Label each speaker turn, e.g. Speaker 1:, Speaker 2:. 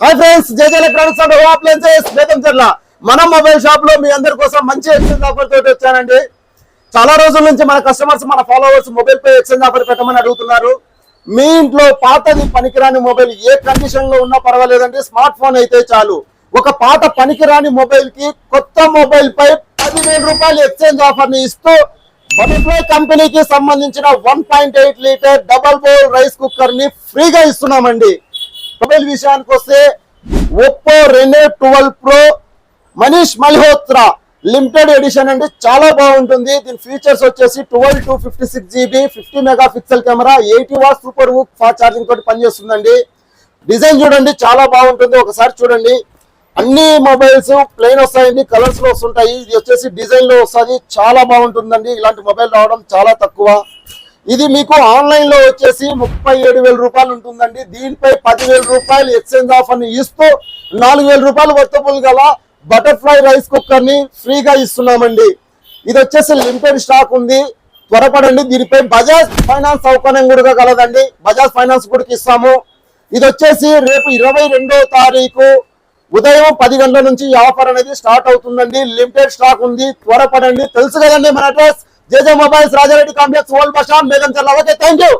Speaker 1: Hi friends JJ electronics and home appliances. Betamcherla మన mobile షాప్లో మీ అందరి కోసం మంచి ఎక్స్చేంజ్ ఆఫర్ తోటి వచ్చానండి. చాలా రోజుల నుంచి మన కస్టమర్స్ మన ఫాలోవర్స్ మొబైల్ పై ఎక్స్చేంజ్ ఆఫర్ పెట్టమని అడుగుతున్నారు. మీ ఇంట్లో పాతది పనికిరాని మొబైల్ ఏ కండిషన్లో ఉన్నా పర్వాలేదండి. స్మార్ట్ ఫోన్ అయితే చాలు. ఒక పాత పనికిరాని మొబైల్కి కొత్త మొబైల్ పై పదివేల రూపాయలు ఎక్స్చేంజ్ ఆఫర్ని ఇస్తూ బటర్ఫ్లై కంపెనీకి సంబంధించిన one point eight litre double bore rice కుక్కర్ని ఫ్రీగా ఇస్తున్నామండి. మొబైల్ విషయానికి వస్తే Oppo Reno twelve pro Manish Malhotra limited edition అండి. చాలా బాగుంటుంది. దీని ఫీచర్స్ వచ్చేసి twelve two fifty six GB fifty megapixel camera eighty watt super VOOC fast charging తోటి పనిచేస్తుందండి. డిజైన్ చూడండి చాలా బాగుంటుంది. ఒకసారి చూడండి. అన్ని మొబైల్స్ ప్లెయిన్ వస్తాయండి కలర్స్లో వస్తుంటాయి. ఇది వచ్చేసి డిజైన్లో వస్తుంది. చాలా బాగుంటుందండి. ఇలాంటి మొబైల్ రావడం చాలా తక్కువ. ఇది మీకు ఆన్లైన్లో వచ్చేసి ముప్పై ఏడు వేల రూపాయలు ఉంటుందండి. దీనిపై పదివేల రూపాయలు ఎక్స్చేంజ్ ఆఫర్ని ఇస్తూ నాలుగు వేల రూపాయలు వర్తబుల్ గల బటర్ఫ్లై రైస్ కుక్కర్ని ఫ్రీగా ఇస్తున్నామండి. ఇది వచ్చేసి లిమిటెడ్ స్టాక్ ఉంది. త్వరపడండి. దీనిపై బజాజ్ ఫైనాన్స్ సౌకర్యం కూడా కలదండి. బజాజ్ ఫైనాన్స్ కూడా ఇస్తాము. ఇది వచ్చేసి రేపు ఇరవై రెండో తారీఖు ఉదయం పది గంటల నుంచి ఆఫర్ అనేది స్టార్ట్ అవుతుందండి. లిమిటెడ్ స్టాక్ ఉంది. త్వరపడండి. తెలుసు కదండి మన address? JJ mobiles Rajareddy complex old bus stand Meghancherla okay thank you